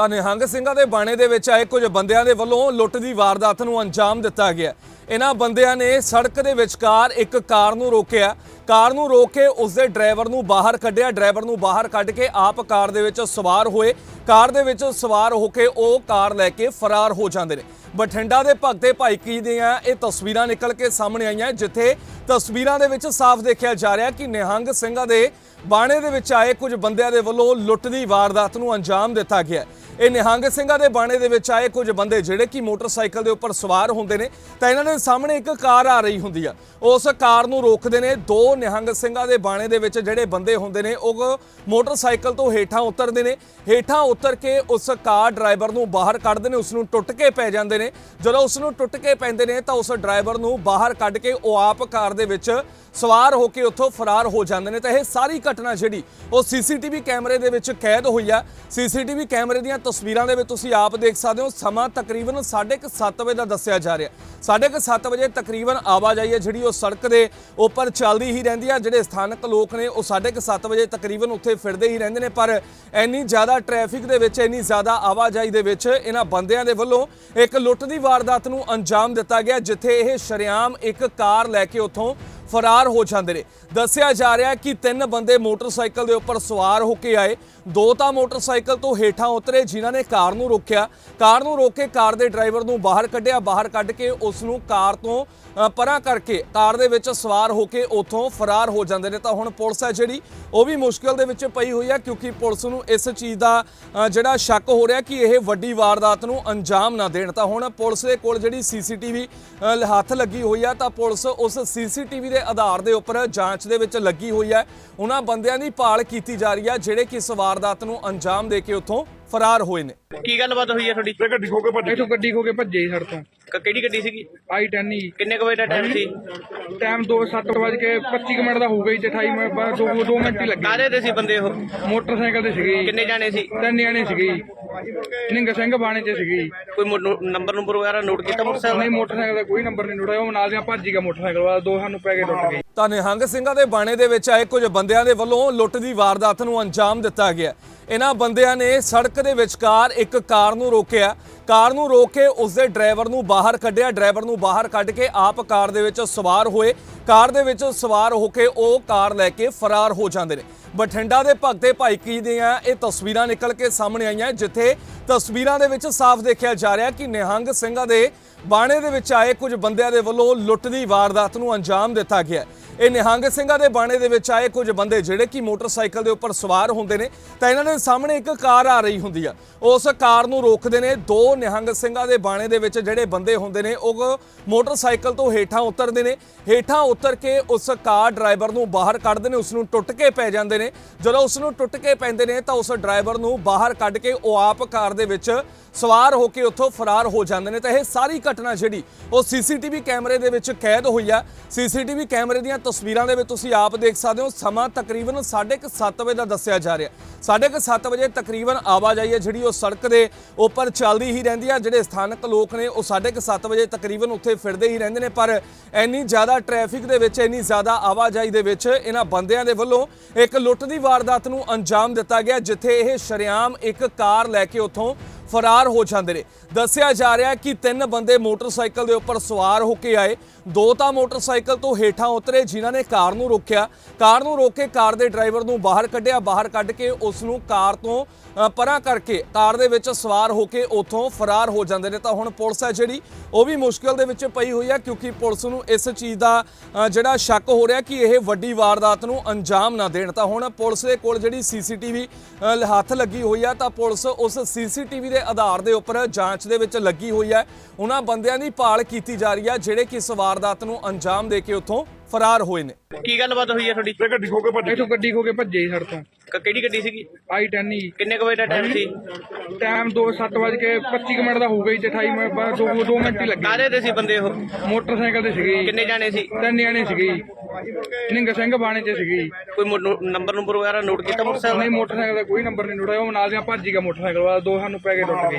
ਤਾਂ ਨਿਹੰਗ ਸਿੰਘਾਂ ਦੇ ਬਾਣੇ ਦੇ ਵਿੱਚ ਆਏ ਕੁਝ ਬੰਦਿਆਂ ਦੇ ਵੱਲੋਂ ਲੁੱਟ ਦੀ ਵਾਰਦਾਤ ਨੂੰ ਅੰਜਾਮ ਦਿੱਤਾ ਗਿਆ। ਇਹਨਾਂ ਬੰਦਿਆਂ ਨੇ ਸੜਕ ਦੇ ਵਿਚਕਾਰ ਇੱਕ ਕਾਰ ਨੂੰ ਰੋਕਿਆ। ਕਾਰ ਨੂੰ ਰੋਕ ਕੇ ਉਸ ਦੇ ਡਰਾਈਵਰ ਨੂੰ ਬਾਹਰ ਕੱਢਿਆ। ਡਰਾਈਵਰ ਨੂੰ ਬਾਹਰ ਕੱਢ ਕੇ ਆਪ ਕਾਰ ਦੇ ਵਿੱਚ ਸਵਾਰ ਹੋਏ। ਕਾਰ ਦੇ ਵਿੱਚ ਸਵਾਰ ਹੋ ਕੇ ਉਹ ਕਾਰ ਲੈ ਕੇ ਫਰਾਰ ਹੋ ਜਾਂਦੇ ਨੇ। ਬਠਿੰਡਾ ਦੇ ਭਗਤੇ ਭਾਈ ਕੀ ਦੀਆਂ ਇਹ ਤਸਵੀਰਾਂ ਨਿਕਲ ਕੇ ਸਾਹਮਣੇ ਆਈਆਂ, ਜਿੱਥੇ ਤਸਵੀਰਾਂ ਦੇ ਵਿੱਚ ਸਾਫ਼ ਦੇਖਿਆ ਜਾ ਰਿਹਾ ਕਿ ਨਿਹੰਗ ਸਿੰਘਾਂ ਦੇ ਬਾਣੇ ਦੇ ਵਿੱਚ ਆਏ ਕੁਝ ਬੰਦਿਆਂ ਦੇ ਵੱਲੋਂ ਲੁੱਟ ਦੀ ਵਾਰਦਾਤ ਨੂੰ ਅੰਜਾਮ ਦਿੱਤਾ ਗਿਆ। ਇਹ ਨਿਹੰਗ ਸਿੰਘਾਂ ਦੇ ਬਾਣੇ ਦੇ ਵਿੱਚ ਆਏ ਕੁਝ ਬੰਦੇ ਜਿਹੜੇ ਕਿ ਮੋਟਰਸਾਈਕਲ ਦੇ ਉੱਪਰ ਸਵਾਰ ਹੁੰਦੇ ਨੇ, ਤਾਂ ਇਹਨਾਂ ਦੇ ਸਾਹਮਣੇ ਇੱਕ ਕਾਰ ਆ ਰਹੀ ਹੁੰਦੀ ਆ। ਉਸ ਕਾਰ ਨੂੰ ਰੋਕਦੇ ਨੇ ਦੋ ਨਿਹੰਗ ਸਿੰਘਾਂ ਦੇ ਬਾਣੇ ਦੇ ਵਿੱਚ ਜਿਹੜੇ ਬੰਦੇ ਹੁੰਦੇ ਨੇ, ਉਹ ਮੋਟਰਸਾਈਕਲ ਤੋਂ ਹੇਠਾਂ ਉਤਰਦੇ ਨੇ। ਹੇਠਾਂ ਉਤਰ ਕੇ ਉਸ ਕਾਰ ਡਰਾਈਵਰ ਨੂੰ ਬਾਹਰ ਕੱਢਦੇ ਨੇ, ਉਸ ਨੂੰ ਟੁੱਟ ਕੇ ਪੈ ਜਾਂਦੇ ਨੇ। ਜਦੋਂ ਉਸ ਨੂੰ ਟੁੱਟ ਕੇ ਪੈਂਦੇ ਨੇ, ਤਾਂ ਉਸ ਡਰਾਈਵਰ ਨੂੰ ਬਾਹਰ ਕੱਢ ਕੇ ਉਹ ਆਪ ਕਾਰ ਦੇ ਵਿੱਚ ਸਵਾਰ ਹੋ ਕੇ ਉੱਥੋਂ ਫਰਾਰ ਹੋ ਜਾਂਦੇ ਨੇ। ਤਾਂ ਇਹ ਸਾਰੀ ਘਟਨਾ ਜਿਹੜੀ ਉਹ ਸੀਸੀਟੀਵੀ ਕੈਮਰੇ ਦੇ ਵਿੱਚ ਕੈਦ ਹੋਈ ਆ। ਸੀਸੀਟੀਵੀ ਕੈਮਰੇ ਦੀਆਂ ਤਸਵੀਰਾਂ ਦੇ ਵਿੱਚ ਤੁਸੀਂ ਆਪ ਦੇਖ ਸਕਦੇ ਹੋ, ਸਮਾਂ ਤਕਰੀਬਨ 7:30 ਵਜੇ ਦਾ ਦੱਸਿਆ ਜਾ ਰਿਹਾ। 7:30 ਵਜੇ ਤਕਰੀਬਨ ਆਵਾਜਾਈ ਹੈ ਜਿਹੜੀ ਉਹ ਸੜਕ ਦੇ ਉੱਪਰ ਚੱਲਦੀ ਹੀ ਰਹਿੰਦੀ ਆ। ਜਿਹੜੇ ਸਥਾਨਕ ਲੋਕ ਨੇ, ਉਹ 7:30 ਵਜੇ ਤਕਰੀਬਨ ਉੱਥੇ ਫਿਰਦੇ ਹੀ ਰਹਿੰਦੇ ਨੇ। ਪਰ ਇੰਨੀ ਜ਼ਿਆਦਾ ਟ੍ਰੈਫਿਕ ਦੇ ਵਿੱਚ, ਇੰਨੀ ਜ਼ਿਆਦਾ ਆਵਾਜਾਈ ਦੇ ਵਿੱਚ ਇਹਨਾਂ ਬੰਦਿਆਂ ਦੇ ਵੱਲੋਂ ਇੱਕ ਲੁੱਟ ਦੀ ਵਾਰਦਾਤ ਨੂੰ ਅੰਜਾਮ ਦਿੱਤਾ ਗਿਆ, ਜਿੱਥੇ ਇਹ ਸ਼ਰੇਆਮ ਇੱਕ ਕਾਰ ਲੈ ਕੇ ਉੱਥੋਂ ਫਰਾਰ ਹੋ ਜਾਂਦੇ ਨੇ। ਦੱਸਿਆ ਜਾ ਰਿਹਾ ਕਿ ਤਿੰਨ ਬੰਦੇ ਮੋਟਰਸਾਈਕਲ ਦੇ ਉੱਪਰ ਸਵਾਰ ਹੋ ਕੇ ਆਏ। ਦੋ ਤਾਂ ਮੋਟਰਸਾਈਕਲ ਤੋਂ ਹੇਠਾਂ ਉਤਰੇ, ਜਿਨ੍ਹਾਂ ਨੇ ਕਾਰ ਨੂੰ ਰੋਕਿਆ। ਕਾਰ ਨੂੰ ਰੋਕ ਕੇ ਕਾਰ ਦੇ ਡਰਾਈਵਰ ਨੂੰ ਬਾਹਰ ਕੱਢਿਆ। ਬਾਹਰ ਕੱਢ ਕੇ ਉਸ ਨੂੰ ਕਾਰ ਤੋਂ ਪਰਾਂ ਕਰਕੇ ਕਾਰ ਦੇ ਵਿੱਚ ਸਵਾਰ ਹੋ ਕੇ ਉੱਥੋਂ ਫਰਾਰ ਹੋ ਜਾਂਦੇ ਨੇ। ਤਾਂ ਹੁਣ ਪੁਲਿਸ ਹੈ ਜਿਹੜੀ, ਉਹ ਵੀ ਮੁਸ਼ਕਲ ਦੇ ਵਿੱਚ ਪਈ ਹੋਈ ਹੈ, ਕਿਉਂਕਿ ਪੁਲਿਸ ਨੂੰ ਇਸ ਚੀਜ਼ ਦਾ ਜਿਹੜਾ ਸ਼ੱਕ ਹੋ ਰਿਹਾ ਕਿ ਇਹ ਵੱਡੀ ਵਾਰਦਾਤ ਨੂੰ ਅੰਜਾਮ ਨਾ ਦੇਣ। ਤਾਂ ਹੁਣ ਪੁਲਿਸ ਦੇ ਕੋਲ ਜਿਹੜੀ ਸੀਸੀਟੀਵੀ ਹੱਥ ਲੱਗੀ ਹੋਈ ਆ, ਤਾਂ ਪੁਲਿਸ ਉਸ ਸੀਸੀਟੀਵੀ ਦੇ ਆਧਾਰ ਦੇ ਉੱਪਰ ਜਾਂਚ ਦੇ ਵਿੱਚ ਲੱਗੀ ਹੋਈ ਹੈ। ਉਹਨਾਂ ਬੰਦਿਆਂ ਦੀ ਭਾਲ ਕੀਤੀ ਜਾ ਰਹੀ ਹੈ, ਜਿਹੜੇ ਕਿ ਇਸ ਵਾਰਦਾਤ ਨੂੰ ਅੰਜਾਮ ਦੇ ਕੇ ਉੱਥੋਂ ਫਰਾਰ ਹੋਏ ਨੇ। ਕੀ ਗੱਲਬਾਤ ਹੋਈ ਹੈ ਤੁਹਾਡੀ? ਤੇ ਗੱਡੀ ਖੋ ਕੇ ਭੱਜ ਇੱਥੋਂ ਗੱਡੀ ਖੋ ਕੇ ਭੱਜੇ ਸੀ ਸਾਡੇ ਤੋਂ। ਕ- ਕਿਹੜੀ ਗੱਡੀ ਸੀਗੀ? ਆਈ 10 ਹੀ। ਕਿੰਨੇ ਕੁ ਵਜੇ ਦਾ ਟਾਈਮ ਸੀ? ਟਾਈਮ 2 7 ਵਜੇ ਕੇ 25 ਕੁ ਮਿੰਟ ਦਾ ਹੋ ਗਈ ਤੇ 28 ਮਿੰਟ ਬਾਅਦ ਦੋ ਦੋ ਮਿੰਟ ਹੀ ਲੱਗੇ। ਕਾਹਦੇ ਤੇ ਸੀ ਬੰਦੇ ਉਹ? ਮੋਟਰਸਾਈਕਲ ਤੇ ਸੀਗੇ ਜੀ। ਕਿੰਨੇ ਜਾਣੇ ਸੀ? ਤਿੰਨ ਜਣੇ ਸੀਗੇ ਜੀ। ਨਿੰਗ ਸਿੰਘ ਬਾਣੇ ਚ ਸੀਗੇ ਜੀ। ਕੋਈ ਮੋ- ਨੋ- ਨੰਬਰ ਨੰਬਰ ਵਗੈਰਾ ਨੋਟ ਕੀਤਾ ਮੋਟਰਸਾਈਕਲ ਨਹੀਂ ਮੋਟਰਸਾਈਕਲ ਦਾ ਕੋਈ ਨੰਬਰ ਨਹੀਂ ਨੋਟਿਆ ਉਹ ਨਾਲ ਦੀਆਂ ਭੱਜ ਗਿਆ ਮੋਟਰਸਾਈਕਲ ਵਾਲਾ। ਦੋ ਸਾਨੂੰ ਪੈ ਕੇ ਟੁੱਟ ਗਏ। ਤਾਂ ਨਿਹੰਗ ਸਿੰਘਾਂ ਦੇ ਬਾਣੇ ਦੇ ਵਿੱਚ ਆਏ ਕੁਝ ਬੰਦਿਆਂ ਦੇ ਵੱਲੋਂ ਲੁੱਟ ਦੀ ਵਾਰਦਾਤ ਨੂੰ ਅੰਜਾਮ ਦਿੱਤਾ ਗਿਆ। ਇਹਨਾਂ ਬੰਦਿਆਂ ਨੇ ਸੜਕ ਦੇ ਵਿਚਕਾਰ ਇੱਕ ਕਾਰ ਨੂੰ ਰੋਕਿਆ। ਕਾਰ ਨੂੰ ਰੋਕ ਕੇ ਉਸ ਦੇ ਡਰਾਈਵਰ ਨੂੰ ਬਾਹਰ ਕੱਢਿਆ। ਡਰਾਈਵਰ ਨੂੰ ਬਾਹਰ ਕੱਢ ਕੇ ਆਪ ਕਾਰ ਦੇ ਵਿੱਚ ਸਵਾਰ ਹੋਏ। ਕਾਰ ਦੇ ਵਿੱਚ ਸਵਾਰ ਹੋ ਕੇ ਉਹ ਕਾਰ ਲੈ ਕੇ ਫਰਾਰ ਹੋ ਜਾਂਦੇ ਨੇ। ਬਠਿੰਡਾ ਦੇ ਭਗਤੇ ਭਾਈ ਕੀ ਦੀਆਂ ਇਹ ਤਸਵੀਰਾਂ ਨਿਕਲ ਕੇ ਸਾਹਮਣੇ ਆਈਆਂ, ਜਿੱਥੇ ਤਸਵੀਰਾਂ ਦੇ ਵਿੱਚ ਸਾਫ਼ ਦੇਖਿਆ ਜਾ ਰਿਹਾ ਕਿ ਨਿਹੰਗ ਸਿੰਘਾਂ ਦੇ ਬਾਣੇ ਦੇ ਵਿੱਚ ਆਏ ਕੁਝ ਬੰਦਿਆਂ ਦੇ ਵੱਲੋਂ ਲੁੱਟ ਦੀ ਵਾਰਦਾਤ ਨੂੰ ਅੰਜਾਮ ਦਿੱਤਾ ਗਿਆ। ਇਹ ਨਿਹੰਗ ਸਿੰਘਾਂ ਦੇ ਬਾਣੇ ਦੇ ਵਿੱਚ ਆਏ ਕੁਝ ਬੰਦੇ ਜਿਹੜੇ ਕਿ ਮੋਟਰਸਾਈਕਲ ਦੇ ਉੱਪਰ ਸਵਾਰ ਹੁੰਦੇ ਨੇ, ਤਾਂ ਇਹਨਾਂ ਦੇ ਸਾਹਮਣੇ ਇੱਕ ਕਾਰ ਆ ਰਹੀ ਹੁੰਦੀ ਆ। ਉਸ ਕਾਰ ਨੂੰ ਰੋਕਦੇ ਨੇ ਦੋ ਨਿਹੰਗ ਸਿੰਘਾਂ ਦੇ ਬਾਣੇ ਦੇ ਵਿੱਚ ਜਿਹੜੇ ਬੰਦੇ ਹੁੰਦੇ ਨੇ, ਉਹ ਮੋਟਰਸਾਈਕਲ ਤੋਂ ਹੇਠਾਂ ਉਤਰਦੇ ਨੇ। ਹੇਠਾਂ ਉਤਰ ਕੇ ਉਸ ਕਾਰ ਡਰਾਈਵਰ ਨੂੰ ਬਾਹਰ ਕੱਢਦੇ ਨੇ ਉਸ ਨੂੰ ਟੁੱਟ ਕੇ ਪੈ ਜਾਂਦੇ ਨੇ। ਜਦੋਂ ਉਸ ਨੂੰ ਟੁੱਟ ਕੇ ਪੈਂਦੇ ਨੇ, ਤਾਂ ਉਸ ਡਰਾਈਵਰ ਨੂੰ ਬਾਹਰ ਕੱਢ ਕੇ ਉਹ ਆਪ ਕਾਰ ਦੇ ਵਿੱਚ ਸਵਾਰ ਹੋ ਕੇ ਉੱਥੋਂ ਫਰਾਰ ਹੋ ਜਾਂਦੇ ਨੇ। ਤਾਂ ਇਹ ਸਾਰੀ ਘਟਨਾ ਜਿਹੜੀ, ਉਹ ਸੀਸੀਟੀਵੀ ਕੈਮਰੇ ਦੇ ਵਿੱਚ ਕੈਦ ਹੋਈ ਆ। ਸੀਸੀਟੀਵੀ ਕੈਮਰੇ ਦੀਆਂ ਤਸਵੀਰਾਂ ਦੇ ਵਿੱਚ ਤੁਸੀਂ ਆਪ ਦੇਖ ਸਕਦੇ ਹੋ, ਸਮਾਂ ਤਕਰੀਬਨ 7:30 ਵਜੇ ਦਾ ਦੱਸਿਆ ਜਾ ਰਿਹਾ। 7:30 ਵਜੇ ਤਕਰੀਬਨ ਆਵਾਜਾਈ ਹੈ ਜਿਹੜੀ, ਉਹ ਸੜਕ ਦੇ ਉੱਪਰ ਚੱਲਦੀ ਹੀ ਰਹਿੰਦੀ ਆ। ਜਿਹੜੇ ਸਥਾਨਕ ਲੋਕ ਨੇ, ਉਹ 7:30 ਵਜੇ ਤਕਰੀਬਨ ਉੱਥੇ ਫਿਰਦੇ ਹੀ ਰਹਿੰਦੇ ਨੇ। ਪਰ ਇੰਨੀ ਜ਼ਿਆਦਾ ਟ੍ਰੈਫਿਕ ਦੇ ਵਿੱਚ ਇੰਨੀ ਜ਼ਿਆਦਾ ਆਵਾਜਾਈ ਦੇ ਵਿੱਚ ਇਹਨਾਂ ਬੰਦਿਆਂ ਦੇ ਵੱਲੋਂ ਇੱਕ ਲੁੱਟ ਦੀ ਵਾਰਦਾਤ ਨੂੰ ਅੰਜਾਮ ਦਿੱਤਾ ਗਿਆ, ਜਿੱਥੇ ਇਹ ਸ਼ਰੇਆਮ ਇੱਕ ਕਾਰ ਲੈ ਕੇ ਉੱਥੋਂ ਫਰਾਰ ਹੋ ਜਾਂਦੇ ਨੇ। ਦੱਸਿਆ ਜਾ ਰਿਹਾ ਕਿ ਤਿੰਨ ਬੰਦੇ ਮੋਟਰਸਾਈਕਲ ਦੇ ਉੱਪਰ ਸਵਾਰ ਹੋ ਕੇ ਆਏ। ਦੋ ਤਾਂ ਮੋਟਰਸਾਈਕਲ ਤੋਂ ਹੇਠਾਂ ਉਤਰੇ, ਜਿਨ੍ਹਾਂ ਨੇ ਕਾਰ ਨੂੰ ਰੋਕਿਆ। ਕਾਰ ਨੂੰ ਰੋਕ ਕੇ ਕਾਰ ਦੇ ਡਰਾਈਵਰ ਨੂੰ ਬਾਹਰ ਕੱਢਿਆ। ਬਾਹਰ ਕੱਢ ਕੇ ਉਸ ਨੂੰ ਕਾਰ ਤੋਂ ਪਰਾਂ ਕਰਕੇ ਕਾਰ ਦੇ ਵਿੱਚ ਸਵਾਰ ਹੋ ਕੇ ਉੱਥੋਂ ਫਰਾਰ ਹੋ ਜਾਂਦੇ ਨੇ। ਤਾਂ ਹੁਣ ਪੁਲਿਸ ਹੈ ਜਿਹੜੀ, ਉਹ ਵੀ ਮੁਸ਼ਕਲ ਦੇ ਵਿੱਚ ਪਈ ਹੋਈ ਹੈ, ਕਿਉਂਕਿ ਪੁਲਿਸ ਨੂੰ ਇਸ ਚੀਜ਼ ਦਾ ਜਿਹੜਾ ਸ਼ੱਕ ਹੋ ਰਿਹਾ ਕਿ ਇਹ ਵੱਡੀ ਵਾਰਦਾਤ ਨੂੰ ਅੰਜਾਮ ਨਾ ਦੇਣ। ਤਾਂ ਹੁਣ ਪੁਲਿਸ ਦੇ ਕੋਲ ਜਿਹੜੀ ਸੀਸੀਟੀਵੀ ਹੱਥ ਲੱਗੀ ਹੋਈ ਆ, ਤਾਂ ਪੁਲਿਸ ਉਸ ਸੀਸੀਟੀਵੀ ਦੇ ਆਧਾਰ ਦੇ ਉੱਪਰ ਜਾਂਚ ਦੇ ਵਿੱਚ ਲੱਗੀ ਹੋਈ ਹੈ। ਉਹਨਾਂ ਬੰਦਿਆਂ ਦੀ ਭਾਲ ਕੀਤੀ ਜਾ ਰਹੀ ਹੈ, ਜਿਹੜੇ ਕਿ ਇਸ ਵਾਰਦਾਤ ਨੂੰ ਅੰਜਾਮ ਦੇ ਕੇ ਉੱਥੋਂ ਫਰਾਰ ਹੋਏ ਨੇ। ਕੀ ਗੱਲਬਾਤ ਹੋਈ ਹੈ ਤੁਹਾਡੀ? ਤੇ ਗੱਡੀ ਖੋ ਕੇ ਭੱਜ ਇੱਥੋਂ ਗੱਡੀ ਖੋ ਕੇ ਭੱਜੇ ਸੀ ਸਾਡੇ ਤੋਂ। ਕ- ਕਿਹੜੀ ਗੱਡੀ ਸੀਗੀ? ਆਈ 10 ਹੀ ਕਿੰਨੇ ਕੁ ਵਜੇ ਦਾ ਟਾਈਮ ਸੀ? ਟਾਈਮ 2 7 ਵਜੇ ਕੇ 25 ਕੁ ਮਿੰਟ ਦਾ ਹੋ ਗਈ ਤੇ 28 ਮਿੰਟ ਬਾਅਦ ਦੋ ਦੋ ਮਿੰਟ ਹੀ ਲੱਗੇ। ਕਾਹਦੇ ਤੇ ਸੀ ਬੰਦੇ ਉਹ? ਮੋਟਰਸਾਈਕਲ ਤੇ ਸੀਗੇ ਜੀ। ਕਿੰਨੇ ਜਾਣੇ ਸੀ? ਤਿੰਨ ਜਣੇ ਸੀਗੇ ਜੀ। ਨਿੰਗ ਸਿੰਘ ਬਾਣੇ ਚ ਸੀਗੇ ਜੀ। ਕੋਈ ਮੋ- ਨੋ- ਨੰਬਰ ਨੰਬਰ ਵਗੈਰਾ ਨੋਟ ਕੀਤਾ ਮੋਟਰਸਾਈਕਲ ਨਹੀਂ ਮੋਟਰਸਾਈਕਲ ਦਾ ਕੋਈ ਨੰਬਰ ਨਹੀਂ ਨੋਟਿਆ ਉਹ ਨਾਲ ਦੀਆਂ ਭੱਜ ਗਿਆ ਮੋਟਰਸਾਈਕਲ ਵਾਲਾ ਦੋ ਸਾਨੂੰ ਪੈ ਕੇ ਟੁੱਟ ਗਏ।